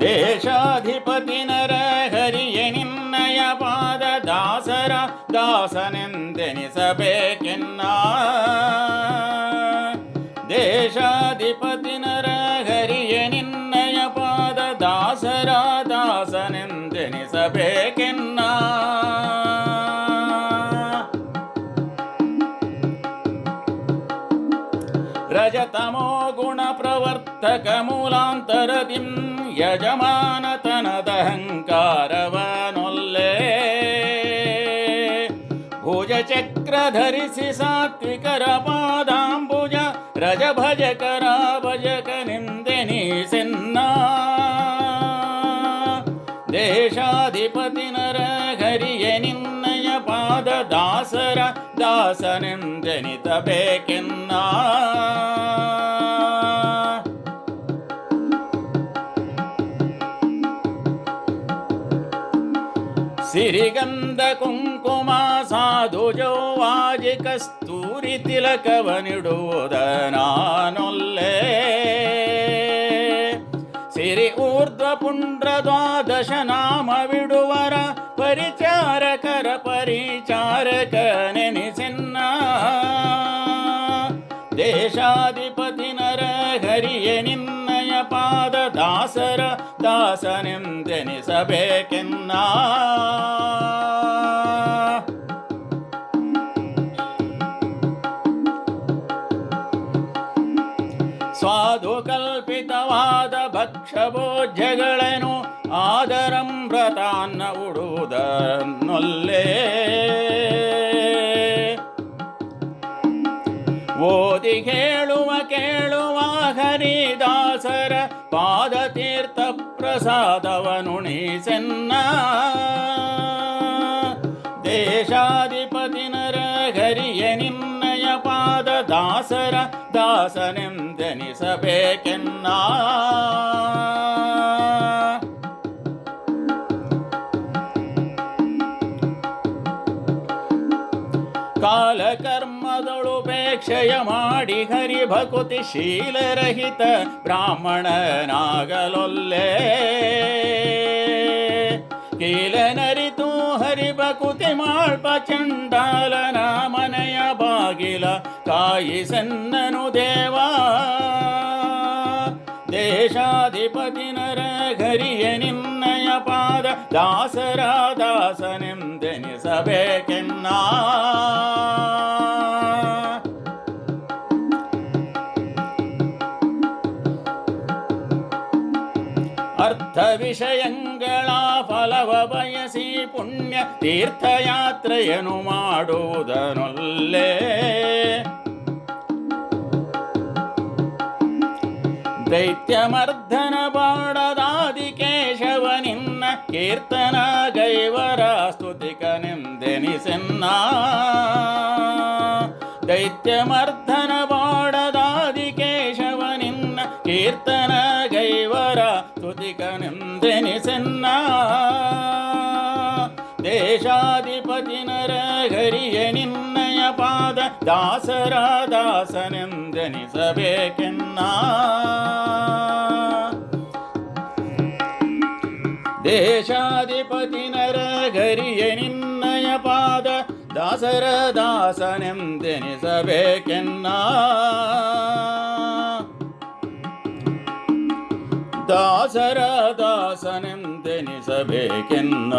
ದೇಶಾಧಿಪತಿ ನರ ಹರಿಯ ನಿನ್ನಯ ಪಾದ ದಾಸರ ದಾಸನೆಂದೆನಿಸಬೇಕೆನ್ನ ದೇಶಾಧಿಪತಿ रजतमो गुणप्रवर्तकमूलान्तरतिं यजमानतनदहङ्कारवनुल्ले। भुजचक्रधरिसि सात्विकरपादाम्बुज रजभजकराभजकनिन्दिनी सिन्ना देशाधिपतिनरहरियनिन्नयपाददासर ದಾಸನೆಂದೆನಿತಬೇಕೆನ್ನ ಸಿರಿಗಂಧ ಕುಂಕುಮ ಸಾಧುಜೋ ವಾಜಿ ಕಸ್ತೂರಿ ತಿಲಕವನಿಡುವುದ ನಾನೊಲ್ಲೆ. ಸಿರಿ ಊರ್ಧ್ವ ಪುಂಡ್ರ ದ್ವಾದಶ ನಾಮವಿಡುವರ ಪರಿಚಾರಕರ ಪರಿಚಾರಕ ನೆನೆಸಿನ್ನ ದೇಶಾಧಿಪತಿ ನರ ಹರಿಯ ನಿನ್ನಯ ಪಾದ ದಾಸರ ದಾಸನೆಂದೆನಿಸಬೇಕೆನ್ನ ಸ್ವಾದು ಕಲ್ಪಿತವಾದ ಭಕ್ಷಭೋಜ್ಯಗಳನ್ನು ಆದರಂಭ್ರತಾನ್ನ ಉಡುವುದನ್ನೊಲ್ಲೇ. ಓದಿ ಕೇಳುವ ಕೇಳುವ ಹರಿದಾಸರ ಪಾದತೀರ್ಥ ಪ್ರಸಾದವನುಣಿಸೆನ್ನ. ದಾಸರ ದಾಸನೆಂದೆನಿಸಬೇಕೆನ್ನ. ಕಾಲಕರ್ಮದಳುಪೇಕ್ಷೆಯ ಮಾಡಿ ಹರಿ ಭಕುತಿ ಶೀಲರಹಿತ ಬ್ರಾಹ್ಮಣನಾಗಲೊಲ್ಲೇ. ಕೀಲನರಿತು ಹರಿ ಭಕುತಿ ಮಾಳ್ಪ ಚಂಡಾಲನ ಮನೆಯ ಬಾಗಿಲ ಕಾಯಿಸನ್ನನು ದೇವಾ. ದೇಶಾಧಿಪತಿ ನರ ಹರಿಯ ನಿನ್ನಯ ಪಾದ ದಾಸರ ದಾಸನೆಂದೆನಿಸಬೇಕೆನ್ನ. ಅರ್ಥ ವಿಷಯಗಳ ಫಲವ ಬಯಸಿ ಪುಣ್ಯ ತೀರ್ಥಯಾತ್ರೆಯನ್ನು ಮಾಡುವುದನೊಲ್ಲೇ. ದೈತ್ಯಮರ್ಧನ ಬಾಡದಾದಿ ಕೇಶವ ನಿನ್ನ ಕೀರ್ತನ ಗೈವರ ಸ್ತುತಿಕನೆಂದೆನಿಸೆನ್ನ. ದೈತ್ಯಮರ್ಧನ ಬಾಡದಾದಿ ಕೇಶವ ನಿನ್ನ ಕೀರ್ತನ ಗೈವರ ದೇಶಾಧಿಪತಿ ನರ ಹರಿಯ ನಿನ್ನಯ ಪಾದ ದಾಸರ ದಾಸನೆಂದೆನಿಸಬೇಕೆನ್ನ ದೇಶಾಧಿಪತಿ ನರ ಹರಿಯ ನಿನ್ನಯ ಪಾದ ದಾಸರ ದಾಸನೆಂದೆನಿಸಬೇಕೆನ್ನ ದಾಸರ ದಾಸನೆಂದೆನಿಸಬೇಕೆನ್ನ?